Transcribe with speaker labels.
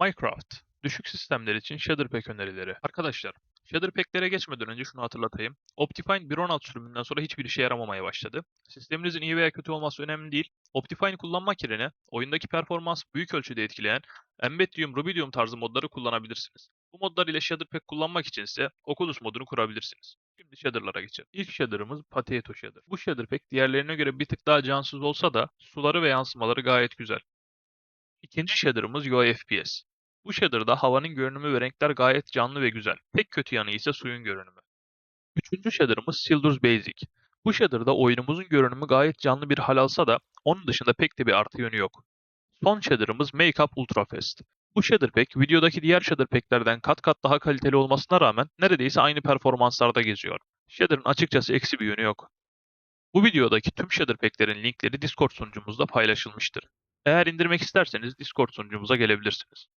Speaker 1: Minecraft, düşük sistemler için shader pack önerileri. Arkadaşlar, shader pack'lere geçmeden önce şunu hatırlatayım. Optifine 1.16 sürümünden sonra hiçbir işe yaramamaya başladı. Sisteminizin iyi veya kötü olması önemli değil. Optifine kullanmak yerine oyundaki performans büyük ölçüde etkileyen Embeddium, Rubidium tarzı modları kullanabilirsiniz. Bu modlar ile shader pack kullanmak için ise Oculus modunu kurabilirsiniz. Şimdi shader'lara geçelim. İlk shader'ımız Potato Shader. Bu shader pack diğerlerine göre bir tık daha cansız olsa da suları ve yansımaları gayet güzel. İkinci shader'ımız UIFPS. Bu shader'da havanın görünümü ve renkler gayet canlı ve güzel. Tek kötü yanı ise suyun görünümü. Üçüncü shader'ımız Sildur's Basic. Bu shader'da oyunumuzun görünümü gayet canlı bir hal alsa da onun dışında pek de bir artı yönü yok. Son shader'ımız Makeup Ultrafast. Bu shader pack videodaki diğer shader pack'lerden kat kat daha kaliteli olmasına rağmen neredeyse aynı performanslarda geziyor. Shader'ın açıkçası eksi bir yönü yok. Bu videodaki tüm shader pack'lerin linkleri Discord sunucumuzda paylaşılmıştır. Eğer indirmek isterseniz Discord sunucumuza gelebilirsiniz.